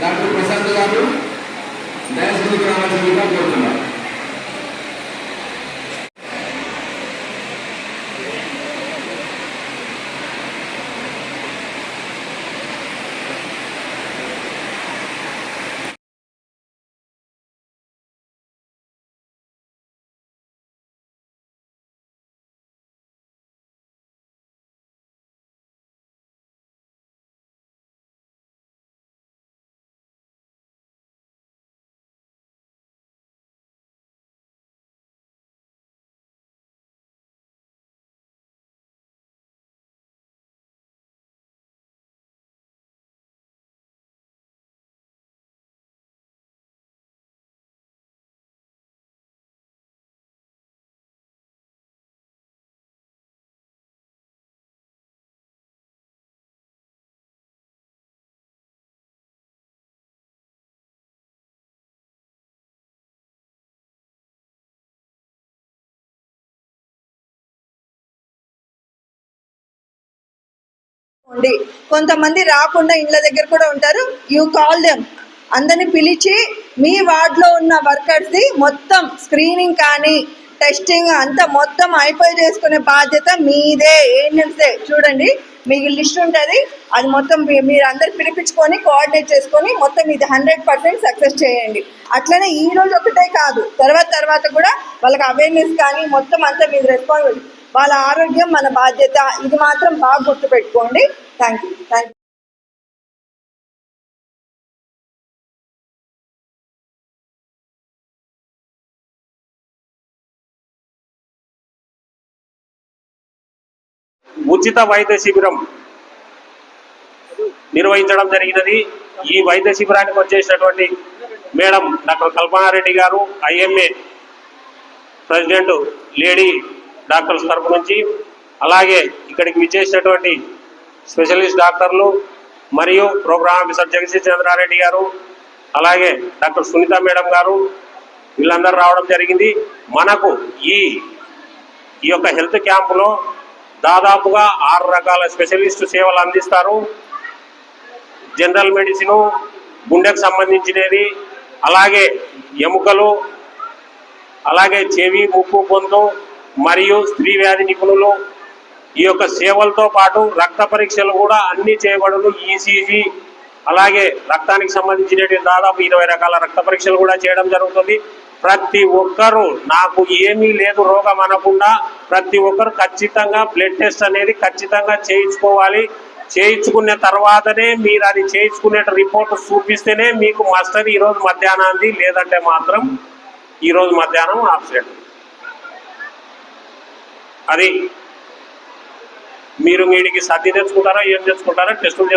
Doctor Prashanth గారు దయచేసి రావాల్సిందిగా కోరుతున్నారు ఉండి. కొంతమంది రాకుండా ఇళ్ళ దగ్గర కూడా ఉంటారు. యూ కాల్ దెమ్ అందరిని పిలిచి మీ వార్డులో ఉన్న వర్కర్స్ది మొత్తం స్క్రీనింగ్ కానీ టెస్టింగ్ అంతా మొత్తం అయిపోయి చేసుకునే బాధ్యత మీదే ఏంటంటే చూడండి మీకు లిస్ట్ ఉంటుంది. అది మొత్తం మీరు అందరు పిలిపించుకొని కోఆర్డినేట్ చేసుకొని మొత్తం ఇది హండ్రెడ్ పర్సెంట్ సక్సెస్ చేయండి. అట్లనే ఈ రోజు ఒకటే కాదు. తర్వాత తర్వాత కూడా వాళ్ళకి అవేర్నెస్ కానీ మొత్తం అంతా మీద రెస్పాన్సిబిలిటీ వాళ్ళ ఆరోగ్యం మన బాధ్యత ఇది మాత్రం బాగా గుర్తుపెట్టుకోండి. థ్యాంక్ యూ థ్యాంక్ యూ ఉచిత వైద్య శిబిరం నిర్వహించడం జరిగినది. ఈ వైద్య శిబిరానికి వచ్చేసినటువంటి మేడం డాక్టర్ కల్పనారెడ్డి గారు ఐఎంఏ ప్రెసిడెంట్ లేడీ డాక్టర్స్ తరపు నుంచి. అలాగే ఇక్కడికి విచ్చేసినటువంటి స్పెషలిస్ట్ డాక్టర్లు మరియు ప్రోగ్రామ్ ఆఫీసర్ జగదీష్ చంద్రారెడ్డి గారు అలాగే డాక్టర్ సునీత మేడం గారు వీళ్ళందరూ రావడం జరిగింది. మనకు ఈ ఈ యొక్క హెల్త్ క్యాంపులో దాదాపుగా ఆరు రకాల స్పెషలిస్ట్ సేవలు అందిస్తారు. జనరల్ మెడిసిను గుండెకు సంబంధించినది అలాగే ఎముకలు అలాగే చెవి ముక్కు పొందు మరియు స్త్రీ వ్యాధి నిపుణులు ఈ యొక్క సేవలతో పాటు రక్త పరీక్షలు కూడా అన్ని చేయబడును ఈసీజీ అలాగే రక్తానికి సంబంధించినటువంటి దాదాపు ఇరవై రకాల రక్త పరీక్షలు కూడా చేయడం జరుగుతుంది. ప్రతి ఒక్కరూ నాకు ఏమీ లేదు రోగం అనకుండా ప్రతి ఒక్కరు ఖచ్చితంగా బ్లడ్ టెస్ట్ అనేది ఖచ్చితంగా చేయించుకోవాలి. చేయించుకున్న తర్వాతనే మీరు అది చేయించుకునే రిపోర్ట్ చూపిస్తేనే మీకు మస్తది ఈరోజు మధ్యాహ్నాన్ని లేదంటే మాత్రం ఈరోజు మధ్యాహ్నం ఆబ్సెంట్ అది మీరు వీడికి సర్ది తెచ్చుకుంటారా ఏం తెచ్చుకుంటారా టెస్టులు